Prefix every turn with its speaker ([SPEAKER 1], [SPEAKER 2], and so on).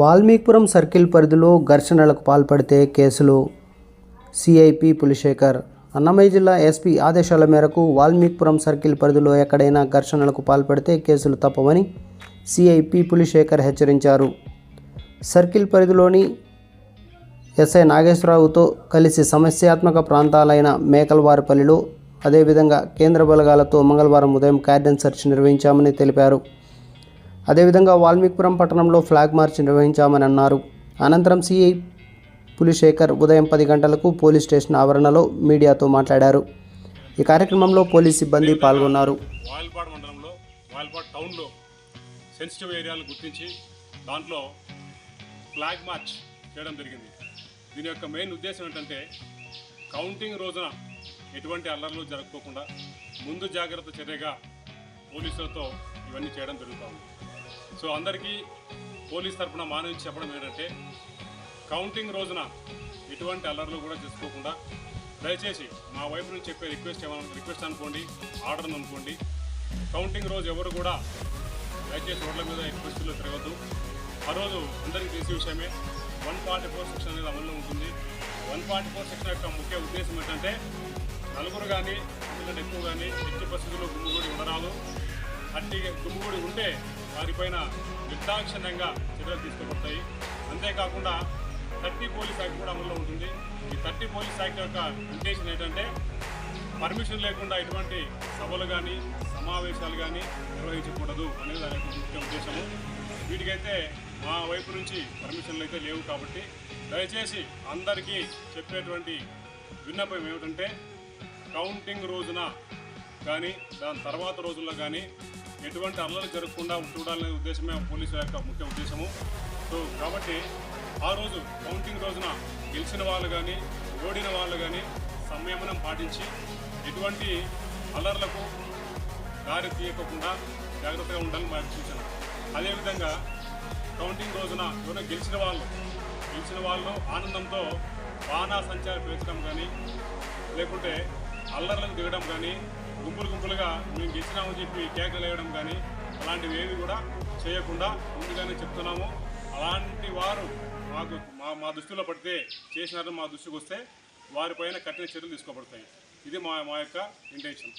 [SPEAKER 1] Valmikipuram circle పరిధిలో ఘర్షణలకు పాల్పడితే కేసులు. సిఐపి పులిశేఖర్ అన్నమయ్య జిల్లా ఎస్పీ ఆదేశాల మేరకు వాల్మీకిపురం సర్కిల్ పరిధిలో ఎక్కడైనా ఘర్షణలకు పాల్పడితే కేసులు తప్పవని సిఐపి పులిశేఖర్ హెచ్చరించారు. సర్కిల్ పరిధిలోని ఎస్ఐ నాగేశ్వరరావుతో కలిసి సమస్యాత్మక ప్రాంతాలైన మేకల్వారిపల్లిలో అదేవిధంగా కేంద్ర బలగాలతో మంగళవారం ఉదయం కార్డెన్ సెర్చ్ నిర్వహించామని తెలిపారు. అదేవిధంగా వాల్మీకిపురం పట్టణంలో ఫ్లాగ్ మార్చ్ నిర్వహించామని అన్నారు. అనంతరం సిఐ పులిశేఖర్ ఉదయం పది గంటలకు పోలీస్ స్టేషన్ ఆవరణలో మీడియాతో మాట్లాడారు. ఈ కార్యక్రమంలో పోలీస్ సిబ్బంది పాల్గొన్నారు.
[SPEAKER 2] వాయిల్పాడ్ మండలంలో వాయిల్పాడ్ టౌన్లో సెన్సిటివ్ ఏరియాలను గుర్తించి దాంట్లో ఫ్లాగ్ మార్చ్ చేయడం జరిగింది. దీని యొక్క మెయిన్ ఉద్దేశం ఏంటంటే కౌంటింగ్ రోజున ఎటువంటి అల్లర్లు జరగకోకుండా ముందు జాగ్రత్త చర్యగా పోలీసులతో ఇవన్నీ చేయడం జరుగుతుంది సో అందరికీ పోలీస్ తరఫున మానవి చెప్పడం ఏంటంటే కౌంటింగ్ రోజున ఎటువంటి అల్లర్లు కూడా చేసుకోకుండా దయచేసి మా వైపు నుంచి చెప్పే రిక్వెస్ట్ ఏమన్నా రిక్వెస్ట్ అనుకోండి ఆర్డర్ అనుకోండి. కౌంటింగ్ రోజు ఎవరు కూడా దయచేసి రోడ్ల మీద రిక్వెస్ట్లో తిరగద్దు. ఆ రోజు అందరికీ తెలిసి విషయమే వన్ ఫార్టీ ఫోర్ సెక్షన్ అనేది అమల్లో ఉంటుంది. వన్ ఫార్టీ ఫోర్ సెక్షన్ యొక్క ముఖ్య ఉద్దేశం ఏంటంటే నలుగురు కానీ పిల్లలు ఎక్కువ కానీ ఎట్టి పరిస్థితుల్లో గుమ్ముగూడి ఉండరాదు. అట్టి గుమ్ముగూడి ఉంటే వారిపైన నిర్దాక్షిణ్యంగా చర్యలు తీసుకోబడతాయి అంతేకాకుండా థర్టీ పోలీస్ యాక్ట్ కూడా అమల్లో ఉంటుంది. ఈ థర్టీ పోలీస్ యాక్ట్ యొక్క ఉద్దేశం ఏంటంటే పర్మిషన్ లేకుండా ఎటువంటి సభలు కానీ సమావేశాలు కానీ నిర్వహించకూడదు అనేది దాని యొక్క ముఖ్య ఉద్దేశము. వీటికైతే మా వైపు నుంచి పర్మిషన్లు అయితే లేవు కాబట్టి దయచేసి అందరికీ చెప్పేటువంటి విన్నపం ఏమిటంటే కౌంటింగ్ రోజున కానీ దాని తర్వాత రోజుల్లో కానీ ఎటువంటి అల్లలు జరగకుండా చూడాలనే ఉద్దేశమే పోలీసుల యొక్క ముఖ్య ఉద్దేశము. సో కాబట్టి ఆ రోజు కౌంటింగ్ రోజున గెలిచిన వాళ్ళు కానీ ఓడిన వాళ్ళు కానీ సంయమనం పాటించి ఎటువంటి అల్లర్లకు దారి తీయకుండా జాగ్రత్తగా ఉండాలని మా సూచన. అదేవిధంగా కౌంటింగ్ రోజున ఎవరైనా గెలిచిన వాళ్ళు గెలిచిన వాళ్ళు ఆనందంతో బాణా సంచారం పెంచడం కానీ లేకుంటే అల్లర్లకు దిగడం కానీ గుంపులు గుంపులుగా మేము గెలిచినామని చెప్పి కేకలు వేయడం కానీ అలాంటివి ఏవి కూడా చేయకుండా ముందుగానే చెప్తున్నాము. అలాంటి వారు మాకు మా మా దృష్టిలో పడితే చేసినారని మా దృష్టికి వస్తే వారిపైన కఠిన చర్యలు తీసుకోబడతాయి. ఇది మా మా యొక్క ఇంటెన్షన్